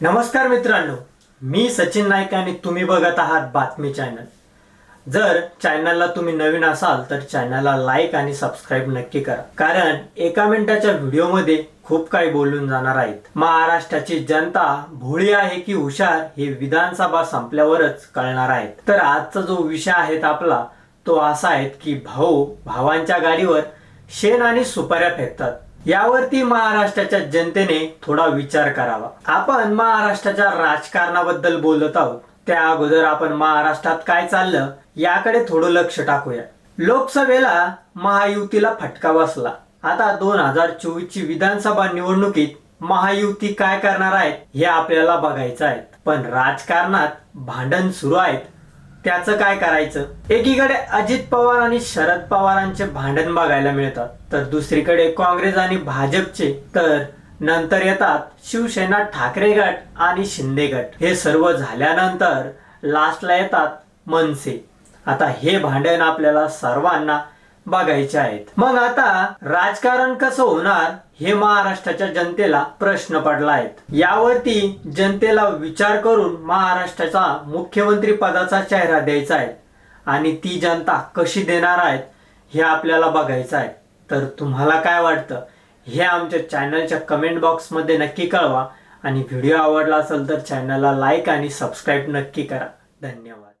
नमस्कार मित्रांनो मी सचिन नाईक आणि तुम्ही बघत आहात बातमी चॅनल. जर चॅनलला तुम्ही नवीन असाल तर चॅनलला लाईक आणि सबस्क्राईब नक्की करा. कारण एका मिनिटाच्या व्हिडिओमध्ये खूप काही बोलून जाणार आहेत. महाराष्ट्राची जनता भोळी आहे की हुशार हे विधानसभा संपल्यावरच कळणार आहेत. तर आजचा जो विषय आहे आपला तो असा आहे की भाऊ भावांच्या गाडीवर शेण आणि सुपाऱ्या फेकतात. यावरती महाराष्ट्राच्या जनतेने थोडा विचार करावा. आपण महाराष्ट्राच्या राजकारणाबद्दल बोलत आहोत. त्या अगोदर आपण महाराष्ट्रात काय चाललं याकडे थोडं लक्ष टाकूया. लोकसभेला महायुतीला फटका बसला. आता दोन हजार चोवीस ची विधानसभा निवडणुकीत महायुती काय करणार आहेत हे आपल्याला बघायचं आहे. पण राजकारणात भांडण सुरू आहेत. त्याचं काय करायचं? एकीकडे अजित पवार आणि शरद पवारांचे भांडण बघायला मिळतात. तर दुसरीकडे काँग्रेस आणि भाजपचे तर नंतर येतात शिवसेना ठाकरे गट आणि शिंदे गट. हे सर्व झाल्यानंतर लास्टला येतात मनसे. आता हे भांडण आपल्याला सर्वांना बघायचे आहेत. मग आता राजकारण कसं होणार हे महाराष्ट्राच्या जनतेला प्रश्न पडला आहेत यावरती जनतेला विचार करून महाराष्ट्राचा मुख्यमंत्री पदाचा चेहरा द्यायचा आहे. आणि ती जनता कशी देणार आहेत हे आपल्याला बघायचं आहे. तर तुम्हाला काय वाटतं? हे आमच्या चॅनलच्या कमेंट बॉक्समध्ये नक्की कळवा. आणि व्हिडिओ आवडला असेल तर चॅनलला लाईक आणि सबस्क्राईब नक्की करा. धन्यवाद.